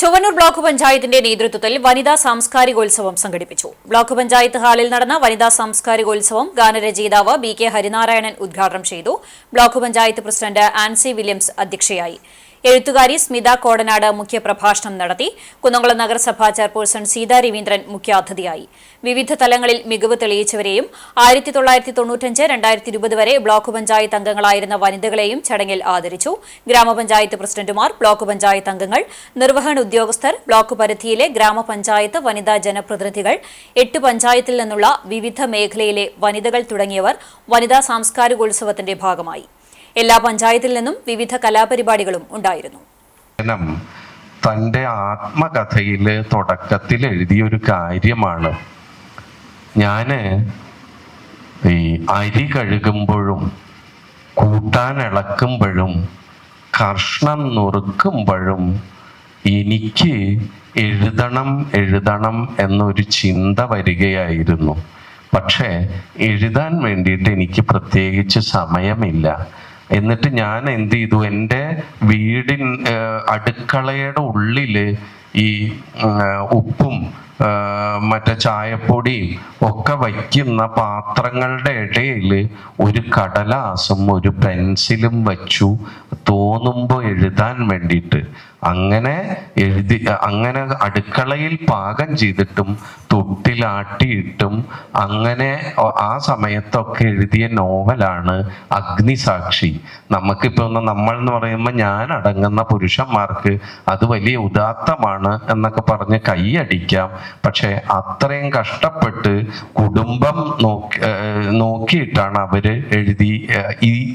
Chowwannur block പഞ്ചായത്തിന്റെ നേതൃത്വത്തിൽ വനിതാ സാംസ്കാരികോത്സവം സംഘടിപ്പിച്ചു. ബ്ലോക്ക് പഞ്ചായത്ത് ഹാളിൽ നടന്ന വനിതാ സാംസ്കാരികോത്സവം ഗാനരചയിതാവ് ബി കെ ഹരിനാരായണൻ ഉദ്ഘാടനം ചെയ്തു. Block panchayat president Ancy Williams അധ്യക്ഷയായി. എഴുത്തുകാരി സ്മിത കോടനാട് മുഖ്യപ്രഭാഷണം നടത്തി. കുന്നംകുളം നഗരസഭാ ചെയർപേഴ്സൺ സീതാ രവീന്ദ്രൻ മുഖ്യാതിഥിയായി. വിവിധ തലങ്ങളിൽ മികവ് തെളിയിച്ചവരെയും ആയിരത്തി തൊള്ളായിരത്തി തൊണ്ണൂറ്റഞ്ച് രണ്ടായിരത്തി ഇരുപത് വരെ ബ്ലോക്ക് പഞ്ചായത്ത് അംഗങ്ങളായിരുന്ന വനിതകളെയും ചടങ്ങിൽ ആദരിച്ചു. ഗ്രാമപഞ്ചായത്ത് പ്രസിഡന്റുമാർ ബ്ലോക്ക് പഞ്ചായത്ത് അംഗങ്ങൾ നിർവഹണ ഉദ്യോഗസ്ഥർ ബ്ലോക്ക് പരിധിയിലെ ഗ്രാമപഞ്ചായത്ത് വനിതാ ജനപ്രതിനിധികൾ എട്ട് പഞ്ചായത്തിൽ നിന്നുള്ള വിവിധ മേഖലയിലെ വനിതകൾ തുടങ്ങിയവർ വനിതാ സാംസ്കാരികോത്സവത്തിന്റെ ഭാഗമായി. എല്ലാ പഞ്ചായത്തിൽ നിന്നും വിവിധ കലാപരിപാടികളും ഉണ്ടായിരുന്നു. തന്റെ തന്റെ ആത്മകഥയിൽ തുടക്കത്തിൽ എഴുതിയൊരു കാര്യമാണ്. ഞാൻ ഈ അരി കഴുകുമ്പോഴും കൂട്ടാൻ ഇളക്കുമ്പോഴും കർഷണം നുറുക്കുമ്പോഴും എനിക്ക് എഴുതണം എഴുതണം എന്നൊരു ചിന്ത വരികയായിരുന്നു. പക്ഷേ എഴുതാൻ വേണ്ടിയിട്ട് എനിക്ക് പ്രത്യേകിച്ച് സമയമില്ല. എന്നിട്ട് ഞാൻ എന്ത് ചെയ്തു? എന്റെ വീടിൻ അടുക്കളയുടെ ഉള്ളിൽ ഈ ഉപ്പും മറ്റേ ചായപ്പൊടിയും ഒക്കെ വയ്ക്കുന്ന പാത്രങ്ങളുടെ ഇടയിൽ ഒരു കടലാസും ഒരു പെൻസിലും വച്ചു തോന്നുമ്പോൾ എഴുതാൻ വേണ്ടിയിട്ട്. അങ്ങനെ എഴുതി അങ്ങനെ അടുക്കളയിൽ പാകം ചെയ്തിട്ടും തൊട്ടിലാട്ടിയിട്ടും അങ്ങനെ ആ സമയത്തൊക്കെ എഴുതിയ നോവലാണ് അഗ്നിസാക്ഷി. നമുക്കിപ്പോ ഒന്ന് നമ്മൾ എന്ന് പറയുമ്പോൾ ഞാൻ അടങ്ങുന്ന പുരുഷന്മാർക്ക് അത് വലിയ ഉദാത്തമാണ് എന്നൊക്കെ പറഞ്ഞ് കൈയടിക്കാം. പക്ഷേ അത്രയും കഷ്ടപ്പെട്ട് കുടുംബം നോക്കി നോക്കിയിട്ടാണ് അവർ എഴുതി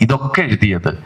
ഇതൊക്കെ എഴുതിയത്.